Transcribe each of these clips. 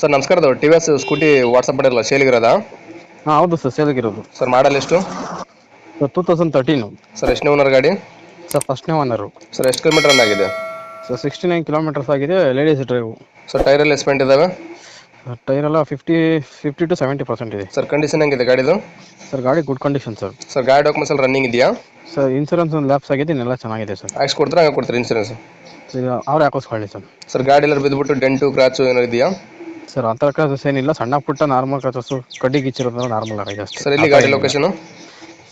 Sir ನಮಸ್ಕಾರ T V S scooty WhatsApp ಮಾಡಿರಲ್ಲ ಸೇಲಿಗಿರೋದಾ? ಹಾಂ ಹೌದು ಸರ್ ಸೇಲ್ಗಿರೋದು. ಸರ್ ಮಾಡಲ್ ಎಷ್ಟು? Sir two thousand thirteen. Sir ಎಷ್ಟನೇ ಓನರ್ ಗಾಡಿ? ಸರ್ ಫಸ್ಟ್ನೇ ಓನರು. ಸರ್ ಎಷ್ಟು ಕಿಲೋಮೀಟರ್ ರನ್ ಆಗಿದೆ? ಸರ್ ಸಿಕ್ಸ್ಟಿ ನೈನ್ ಕಿಲೋಮೀಟರ್ಸ್ ಆಗಿದೆ ಲೇಡೀಸ್ ಡ್ರೈವು. ಸರ್ ಟೈರಲ್ಲಿ ಎಸ್ಪೆಂಟ್ ಇದಾವೆ? ಟೈರ್ ಎಲ್ಲ fifty fifty to seventy percent ಇದೆ. ಸರ್ ಕಂಡೀಷನ್ ಹೆಂಗಿದೆ ಗಾಡಿದು? ಸರ್ ಗಾಡಿ ಗುಡ್ ಕಂಡೀಷನ್ ಸರ್. ಸರ್ ಗಾಡಿ ಡಾಕ್ಯುಮೆಂಟ್ಸ್ ಎಲ್ಲ ರನ್ನಿಂಗ್ ಇದೆಯಾ? ಸರ್ ಇನ್ಸೂರೆನ್ಸ್ ಒಂದು ಲ್ಯಾಪ್ಸ್ ಆಗಿದೆ ಇನ್ನೆಲ್ಲ ಚೆನ್ನಾಗಿದೆ ಸರ್. ಹಾಕ್ಸ್ ಕೊಡ್ತಾರೆ ಹಂಗೆ ಕೊಡ್ತಾರೆ ಇನ್ಸೂರೆನ್ಸ್ ಸರ್ ಅವ್ರು ಹಾಕೋಸ್ಕೊಳ್ಳಿ ಸರ್. ಸರ್ ಗಾಡಿ ಎಲ್ಲ ಬಿದ್ದುಬಿಟ್ಟು ಡೆಂಟು ಕ್ರಾಚು ಏನಾರು ಇದೆಯಾ? ಸರ್ ಆ ಥರ ಏನಿಲ್ಲ ಸಣ್ಣ ಪುಟ್ಟ ನಾರ್ಮಲ್ ಕ್ರಾಸಸ್ಸು ಕಡ್ಡಿ ಗಿಚ್ಚಿರೋದು ನಾರ್ಮಲ್ ಆಗಿದೆ ಅಷ್ಟೇ. ಸರ್ ಇಲ್ಲಿ ಗಾಡಿ location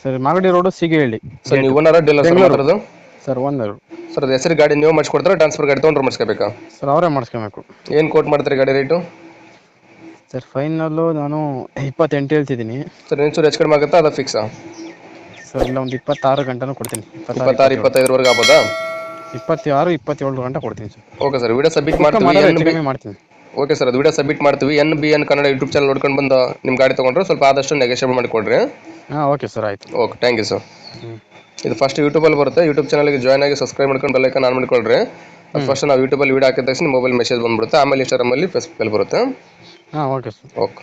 sir Magadi road Sigehalli. Sir ನೀವು ಓನರ್ ಡೀಲರ್ ಸರ್. ಮಾತಾಡೋದು? ಸರ್ ಓನರ್ ಸರ್ ಅದು ಹೆಸರು ಗಾಡಿ ನೀವು ಮಾಡಿಸ್ಕೊಡ್ತಾರೆ ಟ್ರಾನ್ಸ್ಫರ್ ಗಾಡಿ ತೊಗೊಂಡ್ರೆ ಮಾಡಿಸ್ಕೋಬೇಕಾ? ಸರ್ ಅವರೇ ಮಾಡಿಸ್ಕೋಬೇಕು. ಏನು ಕೋಟ್ ಮಾಡ್ತಾರೆ ಗಾಡಿ ರೇಟು ಸರ್ ಫೈನಲ್ಲು ನಾನು ಇಪ್ಪತ್ತೆಂಟು ಹೇಳ್ತಿದ್ದೀನಿ. ಸರ್ ಇನ್ಸೂರ್ ಹೆಚ್ಚು ಕಡಿಮೆ ಆಗುತ್ತಾ ಅದು ಫಿಕ್ಸಾ ಸರ್ ಇಲ್ಲ ಒಂದು ಇಪ್ಪತ್ತಾರು ಗಂಟೆನೂ ಕೊಡ್ತೀನಿ. ಇಪ್ಪತ್ತಾರು ಇಪ್ಪತ್ತೈದರವರೆಗೆ ಆಗ್ಬೋದಾ? ಇಪ್ಪತ್ತಾರು ಇಪ್ಪತ್ತೇಳು ಗಂಟೆ ಕೊಡ್ತೀನಿ sir. Okay sir video submit ಮಾಡ್ತೀನಿ ಮಾಡ್ತೀವಿ ಮಾಡ್ತೀನಿ. ಓಕೆ ಸರ್ ಅದು ವಿಡಿಯೋ ಸಬ್ಮಿಟ್ ಮಾಡ್ತೀವಿ. N B N Kannada YouTube channel ನೋಡ್ಕೊಂಡು ಬಂದು ನಿಮ್ಮ ಗಾಡಿ ತೊಗೊಂಡ್ರೆ ಸ್ವಲ್ಪ ಆದಷ್ಟು ನೆಗೋಷಿಯೇಟ್ ಮಾಡಿಕೊಡ್ರಿ. ಹಾಂ ಓಕೆ ಸರ್ ಆಯ್ತು. ಓಕೆ ಥ್ಯಾಂಕ್ ಯು ಸರ್ ಇದು ಫಸ್ಟ್ ಯೂಟ್ಯೂಬಲ್ಲಿ ಬರುತ್ತೆ. ಯೂಟ್ಯೂಬ್ ಚಾನಲ್ಗೆ ಜಾಯ್ನ್ ಆಗಿ ಸಬ್ಸ್ಕ್ರೈಬ್ ಮಾಡ್ಕೊಂಡು ಬೆಲ್ಲೈಕನ್ ಆನ್ ಮಾಡ್ಕೊಳ್ರಿ. ಫಸ್ಟ್ ನಾವು ಯೂಟ್ಯೂಬಲ್ಲಿ ವಿಡಿಯೋ ಹಾಕಿದ ತಕ್ಷಣ ಮೊಬೈಲ್ ಮೆಸೇಜ್ ಬಂದುಬಿಡುತ್ತೆ. ಆಮೇಲೆ ಇನ್ಸ್ಟಾಗ್ರಾಮಲ್ಲಿ ಫೇಸ್ಬುಕ್ಕಲ್ಲಿ ಬರುತ್ತೆ. ಹಾಂ ಓಕೆ ಸರ್ ಓಕೆ